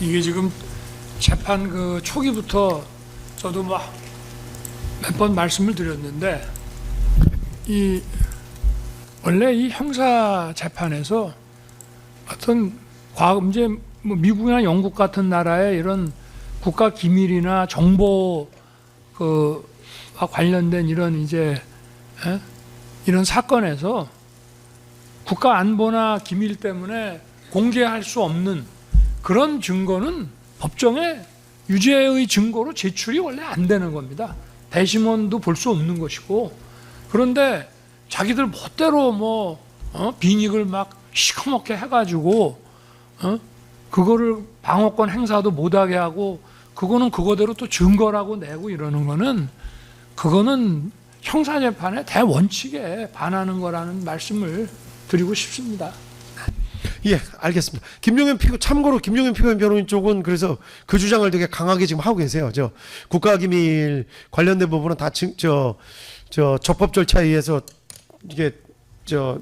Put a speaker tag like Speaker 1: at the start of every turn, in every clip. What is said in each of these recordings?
Speaker 1: 이게 지금 재판 그 초기부터 저도 막 몇 번 말씀을 드렸는데 이 원래 이 형사 재판에서 어떤 과거 이제 뭐 미국이나 영국 같은 나라의 이런 국가 기밀이나 정보 그와 관련된 이런 이제 에? 이런 사건에서 국가 안보나 기밀 때문에 공개할 수 없는 그런 증거는 법정에 유죄의 증거로 제출이 원래 안 되는 겁니다. 배심원도 볼 수 없는 것이고 그런데 자기들 멋대로 뭐 어? 빈익을 막 시커멓게 해가지고 어? 그거를 방어권 행사도 못하게 하고 그거는 그거대로 또 증거라고 내고 이러는 거는 그거는 형사재판의 대원칙에 반하는 거라는 말씀을 드리고 싶습니다.
Speaker 2: 예, 알겠습니다. 김용현 피고 참고로 김용현 피고인 변호인 쪽은 그래서 그 주장을 되게 강하게 지금 하고 계세요. 저 국가기밀 관련된 부분은 다저저 적법 절차에 의해서 이게 저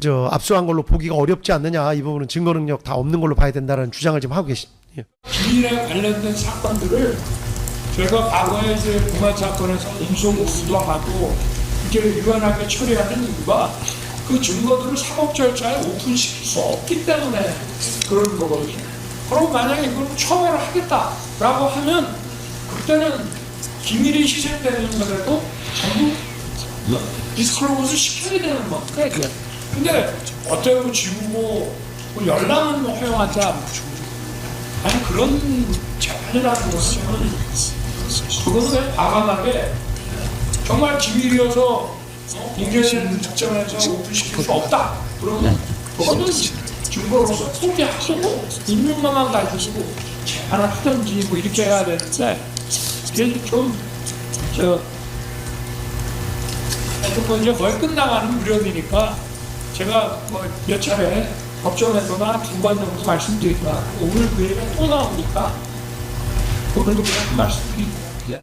Speaker 2: 저 압수한 걸로 보기가 어렵지 않느냐 이 부분은 증거 능력 다 없는 걸로 봐야 된다는 주장을 지금 하고 계십니다. 예.
Speaker 1: 기밀에 관련된 사건들을 저희가 과거에 이제 공안 사건에서 음성 우도하고 이렇게 유연하게 처리하는 이유가 그 증거들을 사법 절차에 오픈시킬 수 없기 때문에 그런 거거든요. 그럼 만약에 이걸 처벌을 하겠다라고 하면 그때는 기밀이 희생되는 거라도 전부 디스클로즈 시켜야 되는 겁니다. 근데 어때고 지우고 뭐 연락은 뭐 허용하지 않고 아니 그런 재판이라는 것은 그거는 과감하게 정말 기밀이어서 공개되는 특정에서 오픈시킬 수 없다. 그러면 그거는 증거로서 포기하고 인명만만 가지고 재판을 하든지 뭐 이렇게 해야 되는데 이게 좀저 어쨌건 이제 거의 끝나가는 무렵이니까 제가 뭐몇 차례 법정에서나 두 번 정도 말씀드리다 오늘 그 얘기가 또 나오니까 오늘도 그냥 말씀드리고.
Speaker 2: 예.